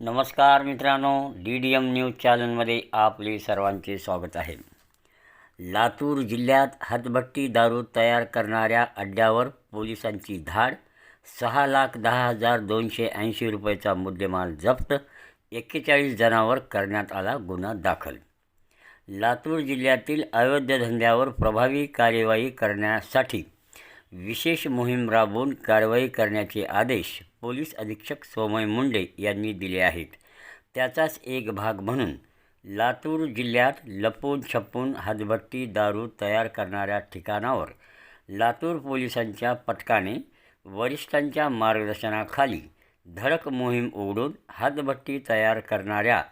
नमस्कार मित्रांनो D D M news चॅनलमध्ये आपले सर्वांचे स्वागत आहे. लातूर जिल्ह्यात हातभट्टी दारू तयार करणाऱ्या अड्ड्यावर पोलिसांची धाड सहा लाख दहा हजार दोनशे ऐंशी रुपयाचा मुद्देमाल जप्त एक्केचाळीस जणांवर करण्यात आला गुन्हा दाखल. लातूर जिल्ह्यातील अवैध धंद्यावर प्रभावी कार्यवाही करण्यासाठी विशेष मोहीम राबवून कारवाई करण्याचे आदेश पोलीस अधीक्षक सोमय मुंडे यांनी दिले आहेत. त्याचाच एक भाग म्हणून लातूर जिल्ह्यात लपून छपून हातभट्टी दारू तयार करणाऱ्या ठिकाणावर लातूर पोलिसांच्या पथकाने वरिष्ठांच्या मार्गदर्शनाखाली धडक मोहीम उघडून हातभट्टी तयार करणाऱ्या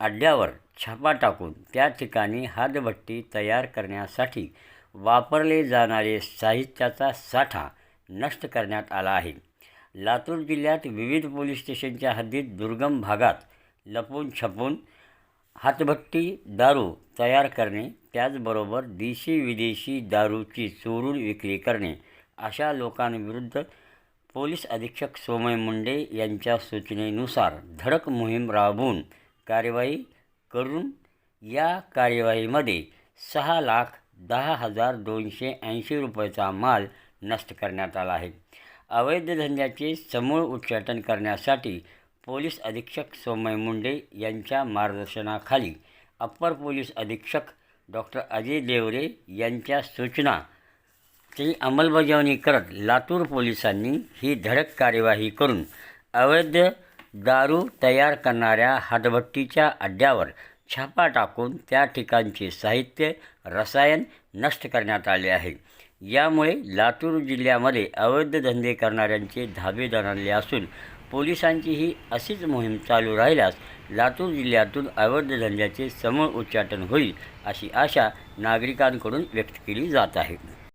अड्ड्यावर छापा टाकून त्या ठिकाणी हातभट्टी तयार करण्यासाठी वापरले जाणारे साहित्याचा साठा नष्ट करण्यात आला आहे. लातूर जिल्ह्यात विविध पोलीस स्टेशनच्या हद्दीत दुर्गम भागात लपून छपून हातभट्टी दारू तयार करणे त्याचबरोबर देशी विदेशी दारूची चोरून विक्री करणे अशा लोकांविरुद्ध पोलीस अधीक्षक सोमय मुंडे यांच्या सूचनेनुसार धडक मोहीम राबवून कार्यवाही करून या कार्यवाहीमध्ये सहा लाख दहा हजार दोनशे ऐंशी रुपयाचा माल नष्ट करण्यात आला आहे. अवैध धंद्याचे समूळ उच्चाटन करण्यासाठी पोलीस अधीक्षक सोमय मुंडे यांच्या मार्गदर्शनाखाली अप्पर पोलीस अधीक्षक डॉक्टर अजय देवरे यांच्या सूचना ची अंमलबजावणी करत लातूर पोलिसांनी ही धडक कार्यवाही करून अवैध दारू तयार करणाऱ्या हातभट्टीच्या अड्ड्यावर छापा टाकून त्या ठिकाणचे साहित्य रसायन नष्ट करण्यात आले आहे. यामुळे लातूर जिल्ह्यामध्ये अवैध धंदे करणाऱ्यांचे धाबे दणाणले असून पोलिसांची ही अशीच मोहीम चालू राहिल्यास लातूर जिल्ह्यातून अवैध धंद्याचे समूळ उच्चाटन होईल अशी आशा नागरिकांकडून व्यक्त केली जात आहे.